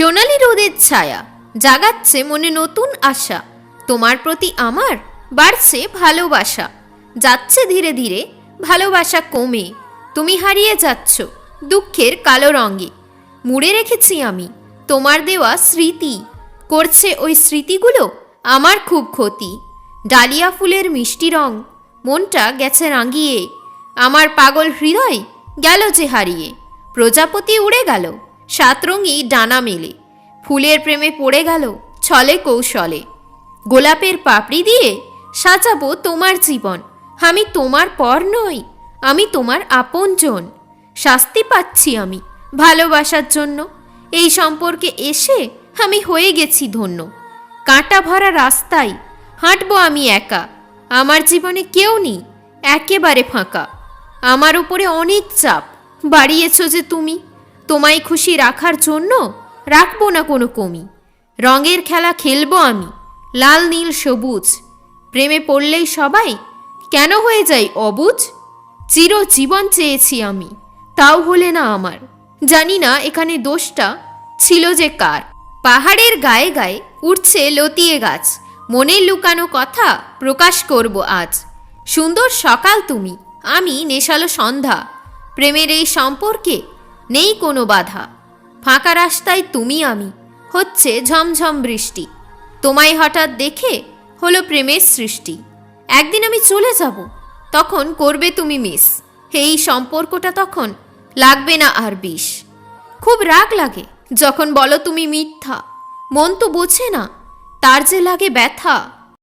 সোনালি রোদের ছায়া, জাগাচ্ছে মনে নতুন আশা। তোমার প্রতি আমার বাড়ছে ভালোবাসা। যাচ্ছে ধীরে ধীরে ভালোবাসা কমে। তুমি হারিয়ে যাচ্ছ দুঃখের কালো রঙে। মুড়ে রেখেছি আমি তোমার দেওয়া স্মৃতি। করছে ওই স্মৃতিগুলো আমার খুব ক্ষতি। ডালিয়া ফুলের মিষ্টি রং, মনটা গেছে রাঙিয়ে। আমার পাগল হৃদয় গেল যে হারিয়ে। প্রজাপতি উড়ে গেল। সাতরঙি ডানা মেলে। ফুলের প্রেমে পড়ে গেল ছলে কৌশলে। গোলাপের পাপড়ি দিয়ে সাজাবো তোমার জীবন। আমি তোমার পর নই, আমি তোমার আপনজন। শাস্তি পাচ্ছি আমি ভালোবাসার জন্য। এই সম্পর্কে এসে আমি হয়ে গেছি ধন্য। কাঁটা ভরা রাস্তায় হাঁটবো আমি একা। আমার জীবনে কেউ নেই, একেবারে ফাঁকা। আমার উপরে অনেক চাপ। বাড়িয়েছ যে তুমি তোমায় খুশি রাখার জন্য রাখব না কোনো কমি। রঙের খেলা খেলব আমি, লাল, নীল, সবুজ। প্রেমে পড়লেই সবাই, কেন হয়ে যাই অবুঝ চিরজীবন চেয়েছি আমি, তাও হলে না আমার। জানি না এখানে দোষটা ছিল যে কার। পাহাড়ের গায়ে গায়ে উঠছে লতিয়ে গাছ মনের লুকানো কথা প্রকাশ করব আজ। সুন্দর সকাল তুমি, আমি নেশালো সন্ধ্যা। প্রেমের এই সম্পর্কে নেই কোনো বাধা। ফাঁকা রাস্তায় তুমি আমি। হচ্ছে ঝমঝম বৃষ্টি। তোমায় হঠাৎ দেখে হলো প্রেমের সৃষ্টি। একদিন আমি চলে যাব। তখন করবে তুমি মিস এই সম্পর্কটা তখন লাগবে না আর বিষ। খুব রাগ লাগে যখন বলো তুমি মিথ্যা। মন তো বোঝে না। তার যে লাগে ব্যথা।